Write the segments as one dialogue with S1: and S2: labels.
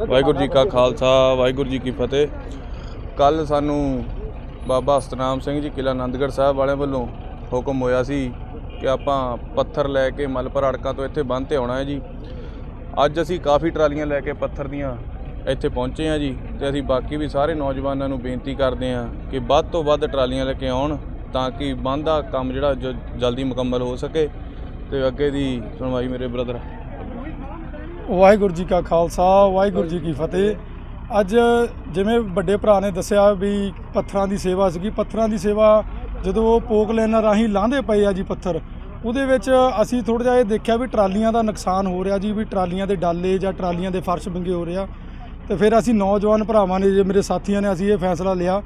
S1: ਵਾਹਿਗੁਰੂ ਜੀ ਕਾ ਖਾਲਸਾ, ਵਾਹਿਗੁਰੂ ਜੀ ਕੀ ਫਤਿਹ। ਕੱਲ ਸਾਨੂੰ ਬਾਬਾ ਸਤਨਾਮ ਸਿੰਘ ਜੀ ਕਿਲਾ ਆਨੰਦਗੜ੍ਹ ਸਾਹਿਬ ਵਾਲਿਆਂ ਵੱਲੋਂ ਹੁਕਮ ਹੋਇਆ ਸੀ ਕਿ ਆਪਾਂ ਪੱਥਰ ਲੈ ਕੇ ਮਲਪਰ ਅੜਕਾਂ ਤੋਂ ਇੱਥੇ ਬੰਨ੍ਹ ਤੇ ਆਉਣਾ ਹੈ ਜੀ। ਅੱਜ ਅਸੀਂ ਕਾਫੀ ਟਰਾਲੀਆਂ ਲੈ ਕੇ ਪੱਥਰ ਦੀਆਂ ਇੱਥੇ ਪਹੁੰਚੇ ਹਾਂ ਜੀ ਤੇ ਅਸੀਂ ਬਾਕੀ ਵੀ ਸਾਰੇ ਨੌਜਵਾਨਾਂ ਨੂੰ ਬੇਨਤੀ ਕਰਦੇ ਹਾਂ ਕਿ ਵੱਧ ਤੋਂ ਵੱਧ ਟਰਾਲੀਆਂ ਲੈ ਕੇ ਆਉਣ ਤਾਂ ਕਿ ਬੰਦ ਦਾ ਕੰਮ ਜਿਹੜਾ ਜ- ਜਲਦੀ ਮੁਕੰਮਲ ਹੋ ਸਕੇ ਤੇ ਅੱਗੇ ਦੀ ਸੁਣਵਾਈ ਮੇਰੇ ਬ੍ਰਦਰ
S2: ਵਾਹਿਗੁਰੂ ਜੀ ਕਾ ਖਾਲਸਾ ਵਾਹਿਗੁਰੂ ਜੀ ਕੀ ਫਤਿਹ। ਅੱਜ ਜਿਵੇਂ ਵੱਡੇ ਭਰਾ ਨੇ ਦੱਸਿਆ ਵੀ ਪੱਥਰਾਂ ਦੀ ਸੇਵਾ ਸੀਗੀ ਪੱਥਰਾਂ ਦੀ ਸੇਵਾ ਜਦੋਂ ਉਹ ਪੋਕ ਲੈਣਾ ਰਾਹੀਂ ਲਾਂਦੇ ਪਏ ਆ ਜੀ ਪੱਥਰ ਉਹਦੇ ਵਿੱਚ ਅਸੀਂ ਥੋੜਾ ਜਿਹਾ ਇਹ ਦੇਖਿਆ ਵੀ ਟਰਾਲੀਆਂ ਦਾ ਨੁਕਸਾਨ ਹੋ ਰਿਹਾ ਜੀ ਵੀ ਟਰਾਲੀਆਂ ਦੇ ਡਾਲੇ ਜਾਂ ਟਰਾਲੀਆਂ ਦੇ ਫਰਸ਼ ਵਿੰਗੇ ਹੋ ਰਿਹਾ ਤੇ ਫਿਰ ਅਸੀਂ ਨੌਜਵਾਨ ਭਰਾਵਾਂ ਨੇ ਜੇ ਮੇਰੇ ਸਾਥੀਆਂ ਨੇ ਅਸੀਂ ਇਹ ਫੈਸਲਾ ਲਿਆ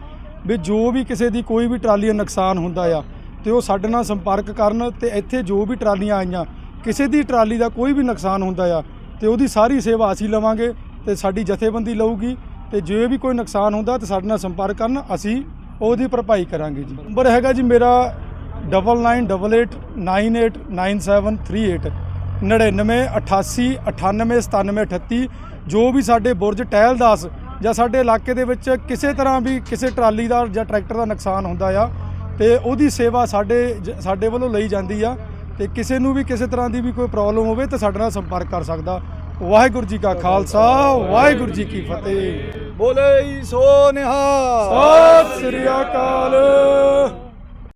S2: ਵੀ ਜੋ ਵੀ ਕਿਸੇ ਦੀ ਕੋਈ ਵੀ ਟਰਾਲੀ ਨੁਕਸਾਨ ਹੁੰਦਾ ਆ ਤੇ ਉਹ ਸਾਡੇ ਨਾਲ ਸੰਪਰਕ ਕਰਨ ਤੇ ਇੱਥੇ ਜੋ ਵੀ ਟਰਾਲੀਆਂ ਆਈਆਂ ਕਿਸੇ ਦੀ ਟਰਾਲੀ ਦਾ ਕੋਈ ਵੀ ਨੁਕਸਾਨ ਹੁੰਦਾ ਆ ਤੇ ਉਹਦੀ ਸਾਰੀ ਸੇਵਾ ਅਸੀਂ ਲਵਾਂਗੇ ਤੇ ਸਾਡੀ ਜਥੇਬੰਦੀ ਲਊਗੀ ਤੇ ਜੇ ਵੀ ਕੋਈ ਨੁਕਸਾਨ ਹੁੰਦਾ ਤੇ ਸਾਡੇ ਨਾਲ ਸੰਪਰਕ ਕਰਨ, ਅਸੀਂ ਉਹਦੀ ਭਰਪਾਈ ਕਰਾਂਗੇ ਜੀ। ਨੰਬਰ ਹੈਗਾ ਜੀ ਮੇਰਾ 9988989738 99 88 98 97 38 ਜੋ ਵੀ ਸਾਡੇ ਬੁਰਜ ਟਹਿਲਦਾਸ ਜਾਂ ਸਾਡੇ ਇਲਾਕੇ ਦੇ ਵਿੱਚ ਕਿਸੇ ਤਰ੍ਹਾਂ ਵੀ ਕਿਸੇ ਟਰਾਲੀ ਦਾ ਜਾਂ ਟਰੈਕਟਰ ਦਾ ਨੁਕਸਾਨ ਹੁੰਦਾ ਆ, ਤੇ ਉਹਦੀ ਸੇਵਾ ਸਾਡੇ ਜ- ਸਾਡੇ ਵੱਲੋਂ ਲਈ ਜਾਂਦੀ ਆ। ਤੇ ਕਿਸੇ ਨੂੰ ਵੀ ਕਿਸੇ ਤਰ੍ਹਾਂ ਦੀ ਵੀ ਕੋਈ ਪ੍ਰੋਬਲਮ ਹੋਵੇ ਤਾਂ ਸਾਡੇ ਨਾਲ ਸੰਪਰਕ ਕਰ ਸਕਦਾ। ਵਾਹਿਗੁਰੂ ਜੀ ਕਾ ਖਾਲਸਾ ਵਾਹਿਗੁਰੂ ਜੀ ਕੀ ਫਤਿਹ।
S3: ਬੋਲੇ ਸੋ ਨਿਹਾਲ।
S2: ਸਤਿ ਸ੍ਰੀ ਅਕਾਲ।